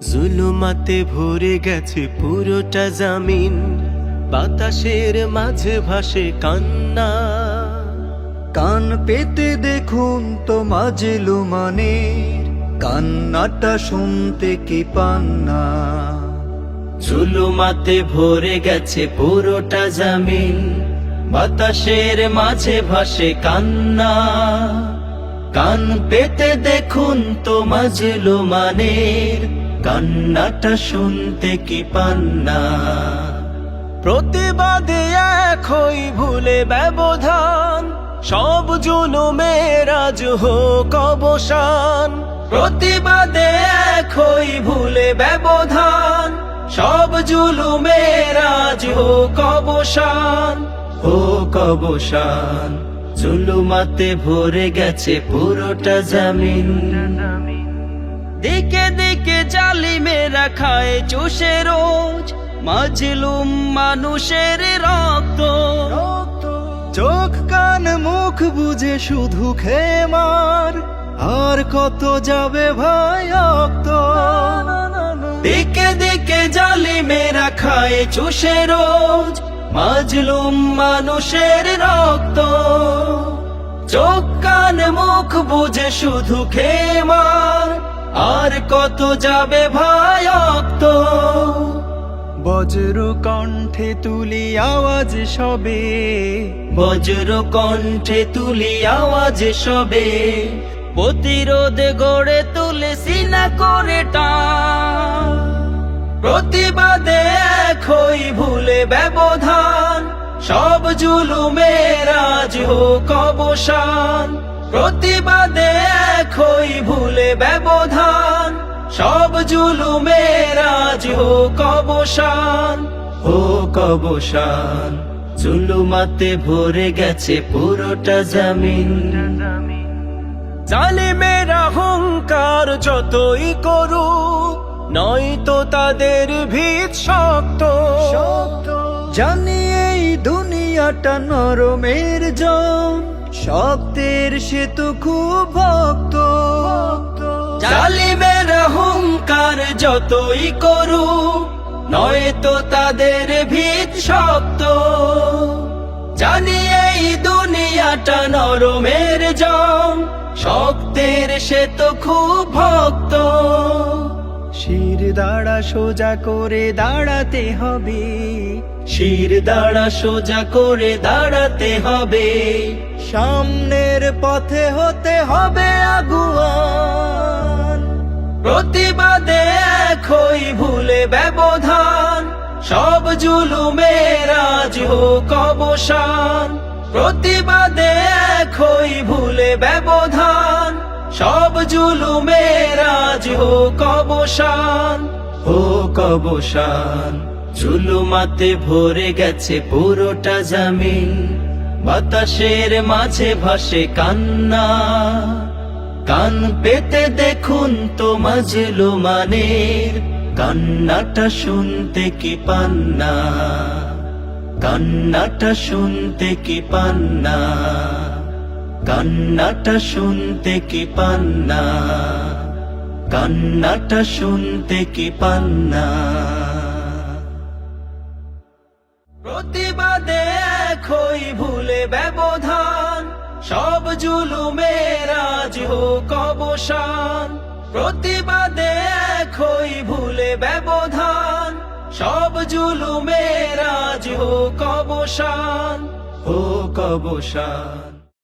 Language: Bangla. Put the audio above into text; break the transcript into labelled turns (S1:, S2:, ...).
S1: জুলুমাতে ভরে গেছে পুরোটা জামিন। বাতাসের মাঝে ভাসে কান্না।
S2: কান পেতে দেখুন তো মাজেলু মানে কান্নাটা শুনতে কি পান না
S1: জুলুমাতে ভরে গেছে পুরোটা জামিন। বাতাসের মাঝে ভাসে কান্না। কান পেতে দেখুন তো মাজেলো মানের কান্নাটা শুনতে কি পান্না প্রতিবাদে এক হই ভুলে ব্যবধান, সব জুলুমের আজ হোক অবসান। প্রতিবাদে এক হই ভুলে ব্যবধান, সব জুলুমের আজ হোক অবসান। হোক অবসান, জুলুমাতে ভরে গেছে পুরোটা জামিন। দিকে দিকে জালিমেরা খায় চুষে রোজ। মাজলুম মানুষের রক্ত।
S2: চোখ, কান, মুখ বুঝে শুধু খেমার। আর কত যাবে ভাই অক্ত
S1: দিকে দিকে জালিমেরা খায় চুষে রোজ। মাজলুম মানুষের রক্ত। চোখ, কান, মুখ বুঝে শুধু খেমার। আর কত যাবে ভাই অক্ত
S2: বজ্র কণ্ঠে তুলি আওয়াজ সবে।
S1: বজ্র কণ্ঠে তুলি আওয়াজ সবে। প্রতিরোধে গড়ে তুলে সিনা করে টান প্রতিবাদে হই ভুলে ব্যবধান। সব জুলুমের আজ হোক অবসান। প্রতিবাদে হই ভুলে ব্যবধান সব জুলুমের আজ হোক অবসান হোক অবসান। জুলুমাতে ভরে গেছে পুরোটা জামিন। জালিমেরা হুঙ্কার যতই করু নয়তো তাদের ভিত শক্ত।
S2: জানি এই দুনিয়াটা নরমের জন শক্তের সেতু খুব
S1: জালিমেরা হুঙ্কার যতই করু নয়তো তাদের ভিত শক্ত। জানি এই দুনিয়াটা নরমের জম শক্তের সে তো খুব ভক্ত।
S2: শির দাঁড়া সোজা করে দাঁড়াতে হবে,
S1: শির দাঁড়া সোজা করে দাঁড়াতে হবে।
S2: সামনের পথে হতে হবে আগুয়ান
S1: প্রতিবাদে এক হই ভুলে ব্যবধান, সব জুলুমের আজ হোক অবসান। প্রতিবাদে এক ভুলে ব্যবধান, সব জুলুমের আজ হোক অবসান। হোক অবসান, জুলুমাতে ভরে গেছে পুরোটা জামিন, বাতাসের মাঝে ভাসে কান্না। কান পেতে দেখুন তো মাজলো মানের কান্নাটা শুনতে কি পান্না? কান্নাটা শুনতে কি পান্না? কান্নাটা শুনতে কি পান্না? কান্নাটা শুনতে কি পান্না? প্রতিবাদে এক ভুলে ব্যবধান। জুলুমের আজ হোক অবসান প্রতিবাদে এক হই ভুলে ব্যবধান। সব জুলুমের আজ হোক অবসান হোক অবসান